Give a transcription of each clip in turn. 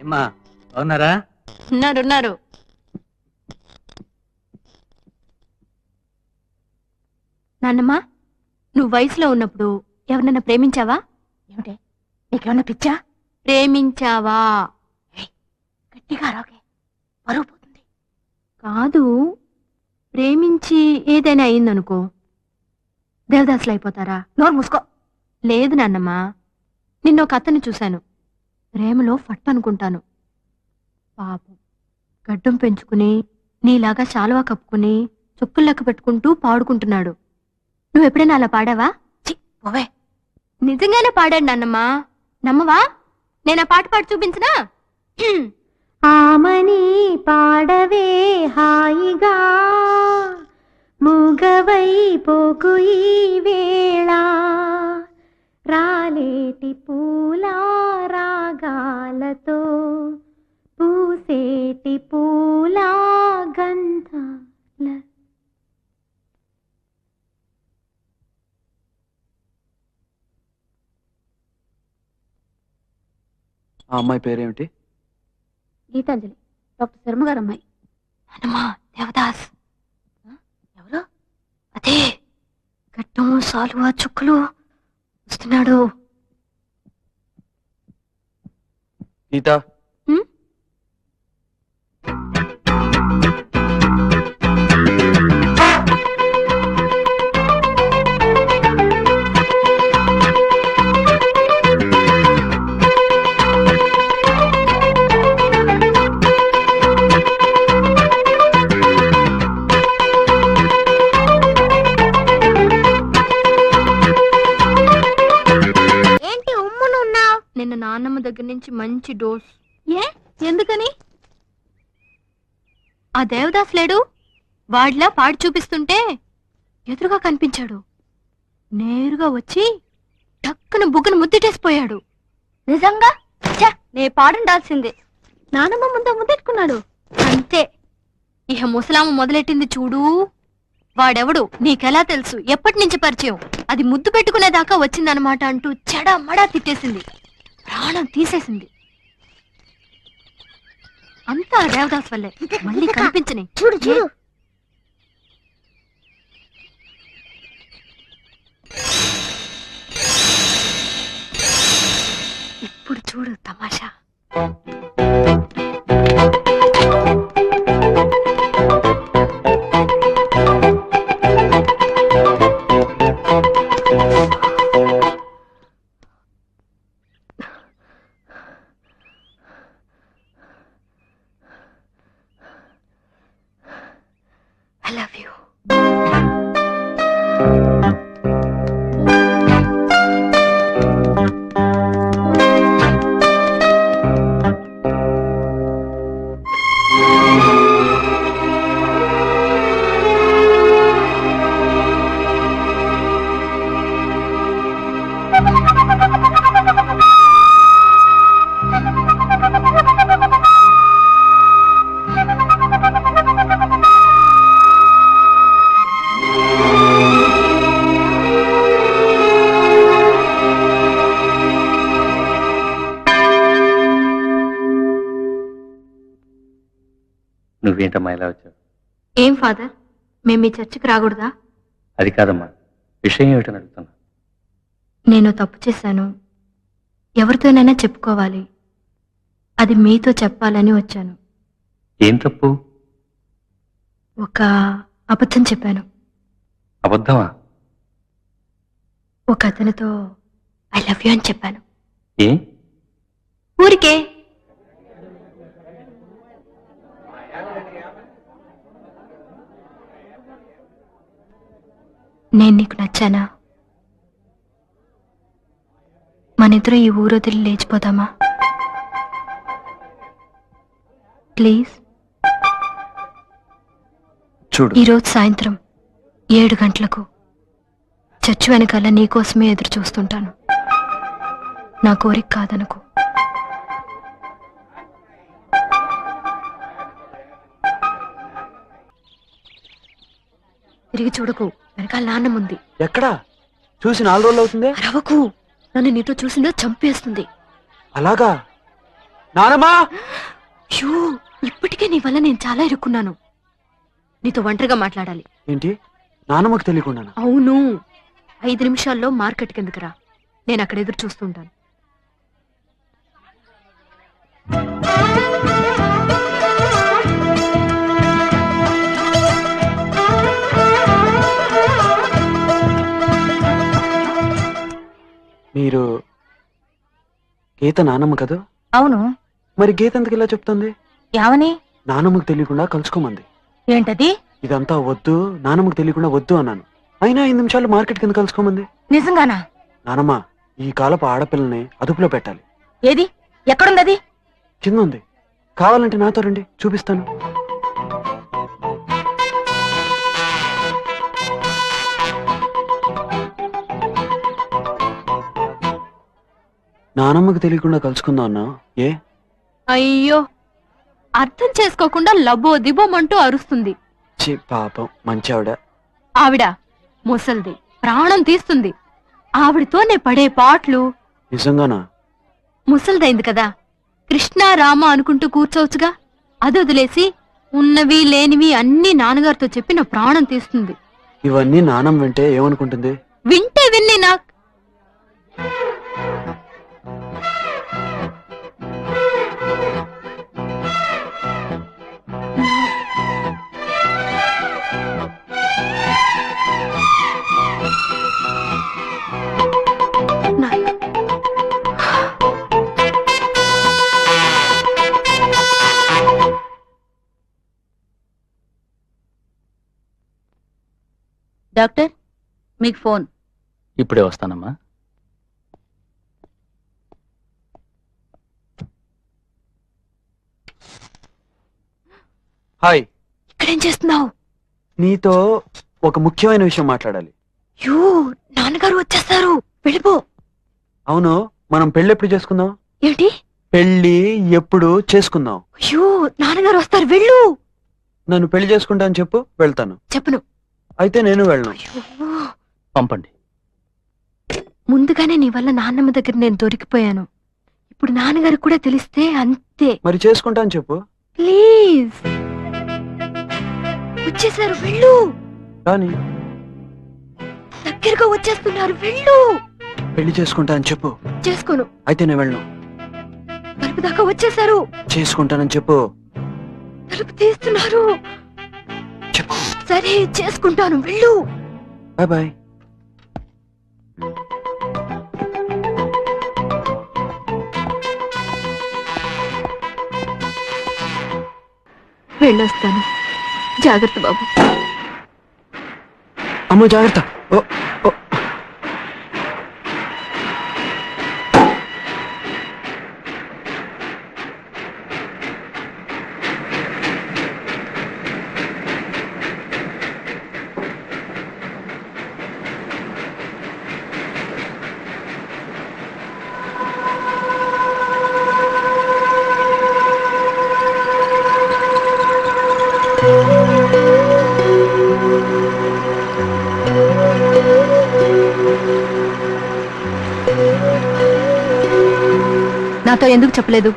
ఏమ్మా బాగున్నారా? ఉన్నారు ఉన్నారు. నాన్నమ్మ నువ్వు వయసులో ఉన్నప్పుడు ఎవరినైనా ప్రేమించావా? ఏమిటి? నీకేమన్నా పిచ్చా? ప్రేమించావా? గట్టిగా రాకే. పరువు పోతుంది. కాదు ప్రేమించి ఏదైనా అయిందనుకో దేవదాసులు అయిపోతారా? నోరు మూసుకో. లేదు నాన్నమ్మ. నిన్న ఒక అతన్ని చూశాను. ప్రేమలో ఫట్ అనుకుంటాను పాపం. గడ్డం పెంచుకుని నీలాగా శాలువా కప్పుకుని చుక్కులు లెక్క పెట్టుకుంటూ పాడుకుంటున్నాడు. నువ్వు ఎప్పుడైనా అలా పాడావా? చి పోవే. నిజంగానే పాడాడు నాన్నమ్మా. నమ్మవా? నేను ఆ పాట పాడి చూపించనా? ఆమని పాడవే హాయిగా ముగవై పోకు ఈ వేళ. ఆ అమ్మాయి పేరేమిటి? గీతాంజలి. డాక్టర్ శర్మ గారు అమ్మాయి. హనుమా దేవదాస్. ఎవరు? అదే. గడ్డం సాలువా చుక్కలు. వస్తున్నాడు. గీత. నిన్న నాన్నమ్మ దగ్గర నుంచి మంచి డోస్. ఏ? ఎందుకని? ఆ దేవదాస్ లేడు? వాడిలా పాడి చూపిస్తుంటే ఎదురుగా కనిపించాడు. నేరుగా వచ్చి టక్కున బుగ్గను ముద్దిటేసిపోయాడు నిజంగా? నే పాడుండాల్సిందే. నానమ్మ ముందు ముద్దెట్టుకున్నాడు. అంతే. ఇహ ముసలామ మొదలెట్టింది చూడు. వాడెవడు? నీకెలా తెలుసు? ఎప్పటి నుంచి పరిచయం? అది ముద్దు పెట్టుకునేదాకా వచ్చిందనమాట అంటూ చెడ మడా తిట్టేసింది. ప్రాణం తీసేసింది. అంతా ఆ దేవదాస్ వల్లే. మళ్ళీ కనిపించని. చూడు చూడు. ఇప్పుడు చూడు తమాషా. ఇలా వచ్చావు? ఏం ఫాదర్? మేము మీ చర్చికి రాకూడదా? అది కాదమ్మా. విషయం ఏమిటని అడుగుతున్నా. నేను తప్పు చేశాను. ఎవరితోనైనా చెప్పుకోవాలి. అది మీతో చెప్పాలని వచ్చాను. ఏం తప్పు? ఒక అబద్ధం చెప్పాను. అబద్ధమా? ఒక అతనితో ఐ లవ్ యూ అని చెప్పాను. ఏ? ఊరికే నేను నీకు నచ్చానా? మనిద్దరం ఈ ఊరు వదిలి లేచిపోదామా? ప్లీజ్. చూడు. ఈరోజు సాయంత్రం ఏడు గంటలకు చర్చి వెనకాల నీకోసమే ఎదురు చూస్తుంటాను. నా కోరిక కాదనుకో. తిరిగి చూడకు. వెనకాల నాన్నముంది ఎక్కడా? చూసి నాలుగు రోజులు అవుతుంది? అరవకు నన్ను నీతో చూసిందో చంపేస్తుంది. అలాగా? నానమ్మా! షూ ఇప్పటికే నీ వల్ల నేను చాలా ఇరుక్కున్నాను. నీతో ఒంటరిగా మాట్లాడాలి. ఏంటి? నానమ్మకు తెలియకుండా అవును. ఐదు నిమిషాల్లో మార్కెట్ కిందకి రా. నేను అక్కడ ఎదురు చూస్తుంటాను మీరు గీత నానమ్మ కదా? అవును. మరి గీత ఎందుకు ఇలా చెప్తుంది? యావని? నానమ్మకు తెలియకుండా కలుసుకోమంది. ఏంటది? ఇదంతా వద్దు నానమ్మకు తెలియకుండా వద్దు అన్నాను. అయినా ఐదు నిమిషాలు మార్కెట్ కింద కలుసుకోమంది. నిజంగానా? నానమ్మ ఈ కాలపు ఆడపిల్లని అదుపులో పెట్టాలి. ఏది? ఎక్కడుందది? కింద ఉంది. కావాలంటే నాతో రండి చూపిస్తాను. నానమ్మకు తెలియకుండా కలుసుకుందాం అన్నా? ఏ? అయ్యో అర్థం చేసుకోకుండా లబో దిబోమంటూ అరుస్తుంది. పాపం మంచి ఆవిడ ఆవిడ ముసల్ది ప్రాణం తీస్తుంది. ఆవిడతోనే పడే పాటలు. నిజంగానా? ముసల్దైంది కదా. కృష్ణ రామ అనుకుంటూ కూర్చోవచ్చుగా. అది వదిలేసి ఉన్నవి లేనివి అన్ని నాన్నగారితో చెప్పి నా ప్రాణం తీస్తుంది. ఇవన్నీ నానమ్మ వింటే ఏమనుకుంటుంది? వింటే డాక్టర్ మీకు ఫోన్. ఇప్పుడే వస్తానమ్మా. హాయ్. ఇక్కడేం చేస్తున్నావు? నీతో ఒక ముఖ్యమైన విషయం మాట్లాడాలి. యూ నాన్నగారు వచ్చేస్తారు. వెళ్ళిపో. అవును మనం పెళ్ళి ఎప్పుడు చేసుకుందాం? ఏంటి? పెళ్ళి ఎప్పుడు చేసుకుందాం? యూ నాన్నగారు వస్తారు. వెళ్ళు. నన్ను పెళ్ళి చేసుకుంటా అని చెప్పు వెళ్తాను. చెప్పను. అయితే నేను వెళ్ళను. పంపండి. ముందుగానే నీ వల్ల నాన్నమ్మ దగ్గర నేను దొరికిపోయాను. ఇప్పుడు నాన్నగారికి కూడా తెలిస్తే అంతే. మరి చేసుకుంటా అని చెప్పు. ప్లీజ్. వచ్చేసారు వెళ్ళు. కానీ దగ్గరగా వచ్చేస్తున్నారు వెళ్ళు. పెళ్ళి చేసుకుంటా అని చెప్పు. చేసుకోను. అయితే నేను వెళ్ళను. తలుపు దాకా వచ్చేసారు. చేసుకుంటానని చెప్పు. తలుపు తీస్తున్నారు. సరే చేసుకుంటాను. వెళ్ళు. Bye bye. వెళ్ళొస్తాను. జాగ్రత్త బాబు. అమ్మ జాగ్రత్త. నాతో ఎందుకు చెప్పలేదు?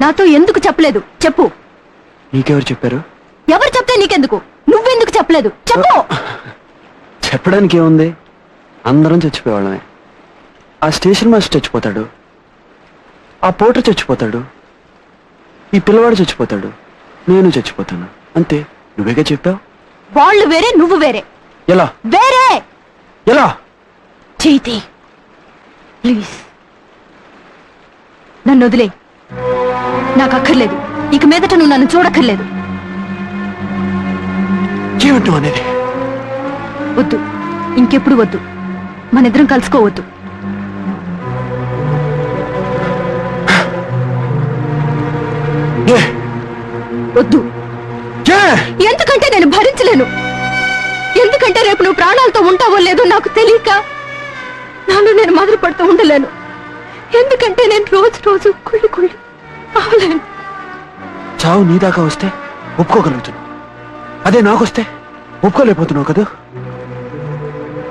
నాతో ఎందుకు చెప్పలేదు? చెప్పు. నీకెవరు చెప్పారు? ఎవరు చెప్తే నీకెందుకు? నువ్వెందుకు చెప్పలేదు? చెప్పు. చెప్పడానికి ఏముంది అందరం చచ్చిపోయేవాళ్ళమే. ఆ స్టేషన్ మాస్టర్ చచ్చిపోతాడు. ఆ పోటర్ చచ్చిపోతాడు. ఈ పిల్లవాడు చచ్చిపోతాడు. నేను చచ్చిపోతాను. అంతే. నువ్వేగా చెప్పావు? వాళ్ళు వేరే నువ్వు వేరే. ఎలా? వేరే! ఎలా? చేతి ప్లీజ్. నన్ను వదిలే. నాకు అక్కర్లేదు. ఇక మీదట నువ్వు నన్ను చూడక్కర్లేదు. ఏమిటో అనేది? వద్దు. ఇంకెప్పుడు వద్దు. మనిద్దరం కలుసుకోవద్దు. ఏ? వద్దు. ఎందుకంటే నేను భరించలేను. ఎందుకంటే రేపు నువ్వు ప్రాణాలతో ఉంటావో లేదో నాకు తెలియక నాలో నేను మొదలు పడుతూ ఉండలేను. ఎందుకంటే నేను రోజు రోజు కుళ్ళి కుళ్ళి అవలేను చావు నీ దాకా వస్తే ఒప్పుకోగలుగుతున్నావు అదే నాకొస్తే ఒప్పుకోలేకపోతున్నావు కదా?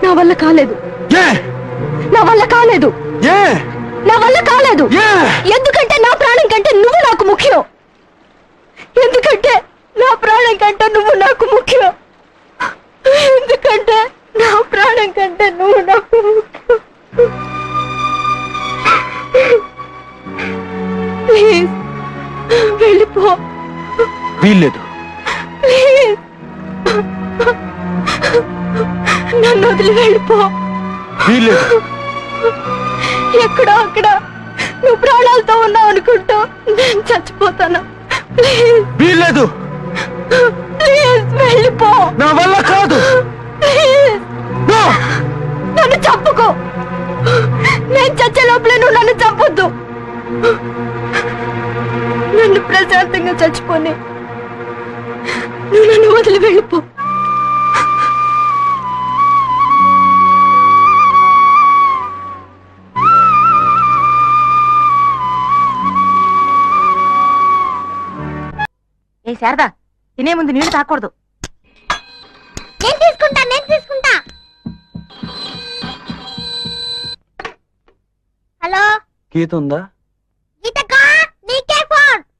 నా వల్ల కాలేదు. ఏ? నా వల్ల కాలేదు. ఏ? నా వల్ల కాలేదు. ఏ? ఎందుకంటే నా ప్రాణం కంటే నువ్వు నాకు ముఖ్యం. ఎందుకంటే నా ప్రాణం కంటే నువ్వు నాకు ముఖ్యం. ఎందుకంటే నా ప్రాణం కంటే నువ్వు నాకు ముఖ్యం. ప్లీజ్ వెళ్ళిపో. వీల్లేదు. ప్లీజ్. నన్ను వదిలి వెళ్ళిపో. వీల్లేదు. ఎక్కడో అక్కడ నువ్వు ప్రాణాలతో ఉన్నావు అనుకుంటూ నేను చచ్చిపోతాను. ప్లీజ్. వీల్లేదు. ప్లీజ్ వెళ్ళిపో. నా వల్ల కాదు. ప్లీజ్! నన్ను చంపుకో. నేను చచ్చే లోపలే నువ్వు నన్ను చంపొద్దు. నన్ను ప్రశాంతంగా చచ్చిపోని. నువ్వు నన్ను వదిలి వెళ్ళిపో. ఏ శారదా తినే ముందు నీళ్ళు తాకూడదు. నేను తీసుకుంటా? నేను తీసుకుంటా. గీత ఉందా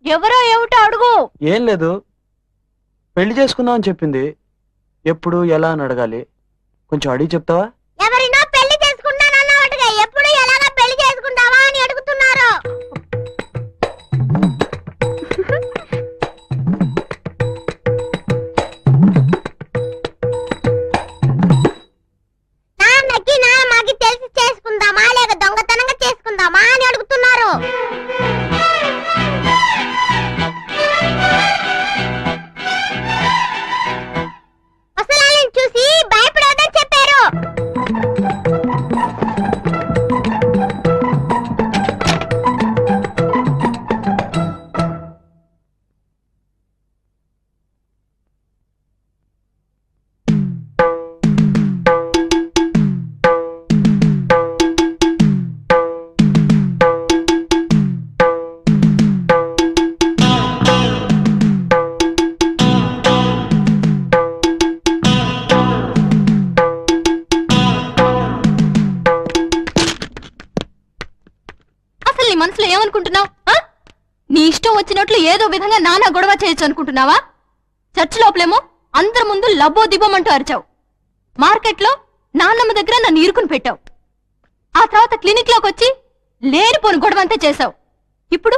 ఎవరో ఏమిటో అడుగు. ఏం లేదు. పెళ్ళి చేసుకుందాం అని చెప్పింది. ఎప్పుడు ఎలా అని అడగాలి. కొంచెం అడిగి చెప్తావా? ఏమనుకుంటున్నావు? నీ ఇష్టం వచ్చినట్లు ఏదో విధంగా నానా గొడవ చేయొచ్చు అనుకుంటున్నావా? చర్చ్ లోపలేమో అందరి ముందు లబ్బో దిబ్బమంటూ అరిచావు. మార్కెట్లో నాన్నమ్మ దగ్గర నన్ను ఇరుకుని పెట్టావు. ఆ తర్వాత క్లినిక్లోకి వచ్చి లేనిపోని గొడవ అంతా చేశావు. ఇప్పుడు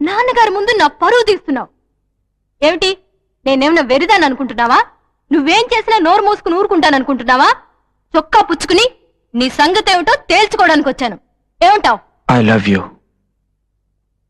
నాన్నగారి ముందు నా పరువు తీస్తున్నావు. ఏమిటి? నేనేమన్నా వెరిదాని అనుకుంటున్నావా? నువ్వేం చేసినా నోరు మూసుకుని ఊరుకుంటాననుకుంటున్నావా చొక్కా పుచ్చుకుని నీ సంగతి ఏమిటో తేల్చుకోవడానికి వచ్చాను. ఏమంటావు? I love you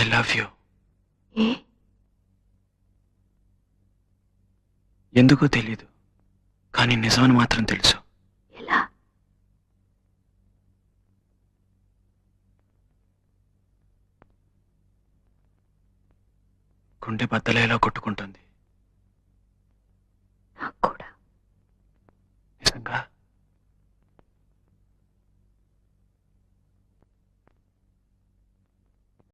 I love you ఎందుకో తెలీదు కానీ నిజమని మాత్రం తెలుసు. గుండె బద్దలేలా కొట్టుకుంటుంది. నిజంగా?